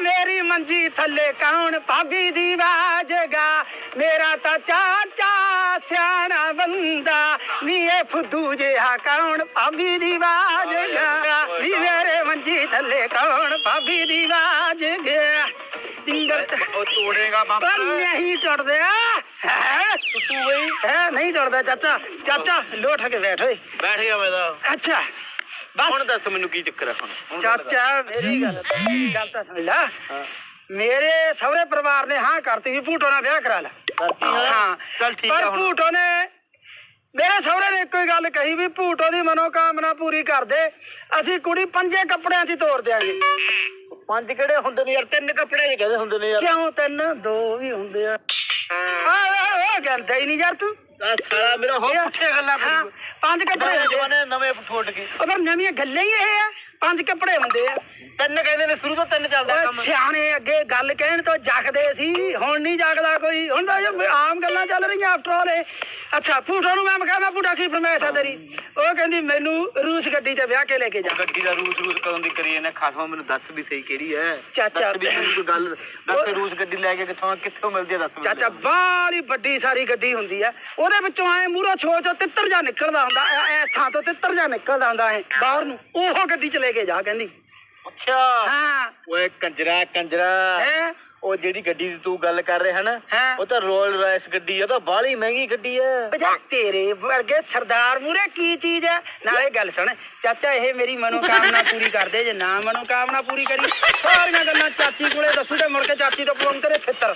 ਮੇਰੀ ਮੰਜੀ ਥੱਲੇ ਕੌਣ ਭਾਬੀ ਦੀ ਬਾਜਗਾ ਮੇਰਾ ਤਾਂ ਚਾਚਾ ਸਿਆਣਾ ਬੰਦਾ ਨੀ ਇਹ ਫੁੱਦੂ ਜਿਹਾ ਕੌਣ ਭਾਬੀ ਦੀ ਬਾਜਗਾ ਨੀ ਮੇਰੇ ਮੰਜੀ ਥੱਲੇ ਕੌਣ ਭਾਬੀ ਦੀ ਬਾਜਗਾ ਸਿੰਗਰ ਉਹ ਤੋੜੇਗਾ ਬੰਬ। ਨਹੀਂ ਟੁੱਟਦੇ ਤੂੰ ਹੈ ਨਹੀਂ ਟੁੱਟਦਾ ਚਾਚਾ। ਚਾਚਾ ਲੋਟ ਕੇ ਬੈਠ ਓਏ। ਬੈਠ ਗਿਆ ਮੈਂ ਤਾਂ। ਅੱਛਾ। ਹੁਣ ਦੱਸ ਮੈਨੂੰ ਕੀ ਚੱਕਰ ਹੈ ਹੁਣ? ਹੁਣ ਗੱਲ ਕਰ। ਚਾਚਾ ਮੇਰੀ ਗੱਲ ਗੱਲ ਤਾਂ ਸੁਣ ਲੈ। ਹਾਂ। ਮੇਰੇ ਸਹੁਰੇ ਪਰਿਵਾਰ ਨੇ ਹਾਂ ਕਰਤੀ ਵੀ ਭੂਟੋ ਨਾਲ ਵਿਆਹ ਕਰਾ ਲੈ। ਕਰਤੀ ਹਾਂ ਹਾਂ। ਚੱਲ ਠੀਕ ਪਰ ਆ ਹੁਣ। ਭੂਟੋ ਨੇ ਮੇਰੇ ਸਹੁਰੇ ਨੇ ਇੱਕੋ ਹੀ ਗੱਲ ਕਹੀ ਵੀ ਭੂਟੋ ਦੀ ਮਨੋਕਾਮਨਾ ਪੂਰੀ ਕਰ ਦੇ। ਅਸੀਂ ਕੁੜੀ ਪੰਜੇ ਕੱਪੜਿਆਂ 'ਚ ਹੀ ਤੋਰ ਦਿਆਂਗੇ। ਪੰਜ ਕਿਹੜੇ ਹੁੰਦੇ ਨੇ ਯਾਰ? ਤਿੰਨ ਕੱਪੜੇ ਹੀ ਕਹਦੇ ਹੁੰਦੇ ਨੇ ਯਾਰ। ਕਿਉਂ? ਤਿੰਨ ਦੋ ਵੀ ਹੁੰਦੇ ਆ। ਆ ਉਹ ਗੱਲ ਹੀ ਨਹੀਂ ਯਾਰ ਤੂੰ? ਸਾਲਾ ਮੇਰਾ ਹੋ ਇਹ- ਪੁੱਠੇ ਗੱਲਾਂ ਹਾਂ, ਕਰੂ ਪੰਜ ਕੱਪੜੇ ਹੁੰਦੇ ਆ। ਜਵਾਨੇ ਨਵੇਂ ਫੋਟ ਕੇ। ਉਹ ਫਿਰ ਨਵੀਆਂ ਗੱਲਾਂ ਹੀ ਇਹ ਆ ਪੰਜ ਕੱਪੜੇ ਹੁੰਦੇ ਆ। ਤਿੰਨ ਕਹਿੰਦੇ ਨੇ ਸ਼ੁਰੂ ਤੋਂ ਤਿੰਨ ਚੱਲਦਾ ਓਏ ਕੰਮ। ਸਿਆਣੇ ਅੱਗੇ ਗੱਲ ਕਹਿਣ ਤੋਂ ਜਗਦੇ ਸੀ ਹੁਣ ਨਹੀਂ ਜਗਦਾ ਕੋਈ। ਹੁਣ ਤਾਂ ਇਹ ਆਮ ਗੱਲਾਂ ਚੱਲ ਰਹੀਆਂ ਆਫਟਰ ਆਲ ਅੱਛਾ ਭੂਟੋ ਨੂੰ ਮੈਂ ਕਿਹਾ ਮੈਂ ਭੂਟਾ ਕੀ ਫਰਮਾਇਸ਼ ਆ ਤੇਰੀ? ਉਹ ਕਹਿੰਦੀ ਮੈਨੂੰ ਰੂਸ ਗੱਡੀ ਤੇ ਵਿਆਹ ਕੇ ਲੈ ਕੇ ਜਾ। ਗੱਡੀ ਦਾ ਰੂਸ ਰੂਸ ਕਦੋਂ ਦੀ ਕਰੀ ਇਹਨੇ? ਖਾਸਮਾ ਮੈਨੂੰ ਦੱਸ ਵੀ ਸਹੀ ਕਿਹੜੀ ਹੈ। ਚਾਚਾ। ਦੱਸ ਵੀ ਮੈਨੂੰ ਕੋਈ ਗੱਲ। ਦੱਸ ਰੂਸ ਗੱਡੀ ਲੈ ਕੇ ਕਿੱਥੋਂ ਕਿੱਥੋਂ ਮਿਲਦੀ ਹੈ ਦੱਸ। ਚਾਚਾ ਬਾਹਲੀ ਵੱਡੀ ਸਾਰੀ ਗੱਡੀ ਹੁੰਦੀ ਆ। ਉਹਦੇ ਵਿੱਚੋਂ ਐ ਮੂਹਰੋਂ ਛੋ ਛੋ ਤਿੱਤਰ ਜਾ ਨਿਕਲਦਾ ਹੁੰਦਾ। ਐ- ਥਾਂ ਤੋਂ ਤਿੱਤਰ ਜਾ ਨਿਕਲਦਾ ਹੁੰਦਾ ਐ ਬਾਹਰ ਨੂੰ। ਉਹ ਗੱਡੀ ਚ ਲੈ ਕੇ ਜਾ ਕਹਿੰਦੀ। ਅੱਛਾ। ਹਾਂ। ਓਏ ਕੰਜਰਾ ਕੰਜਰਾ। ਹੈ? ਉਹ ਜਿਹੜੀ ਗੱਡੀ ਦੀ ਤੂੰ ਗੱਲ ਕਰ ਰਿਹਾ ਨਾ ਹਾਂ। ਉਹ ਤਾਂ ਰੋਲ ਰਾਇਸ ਗੱਡੀ ਆ ਉਹ ਤਾਂ ਬਾਹਲੀ ਮਹਿੰਗੀ ਗੱਡੀ ਹੈ ਬਜਾ ਤੇਰੇ ਵਰਗੇ ਸਰਦਾਰ ਮੂਰੇ ਕੀ ਚੀਜ਼ ਹੈ ਨਾਲੇ ਗੱਲ ਸੁਣ ਚਾਚਾ ਇਹ ਮੇਰੀ ਮਨੋਕਾਮਨਾ ਪੂਰੀ ਕਰ ਦੇ ਜੇ ਨਾ ਮਨੋਕਾਮਨਾ ਪੂਰੀ ਕਰੀ ਸਾਰੀਆਂ ਗੱਲਾਂ ਚਾਚੀ ਕੋਲੇ ਦੱਸੂ ਤੇ ਮੁੜ ਕੇ ਚਾਚੀ ਤੋਂ ਫੋਨ ਕਰੇ ਛਿੱਤਰ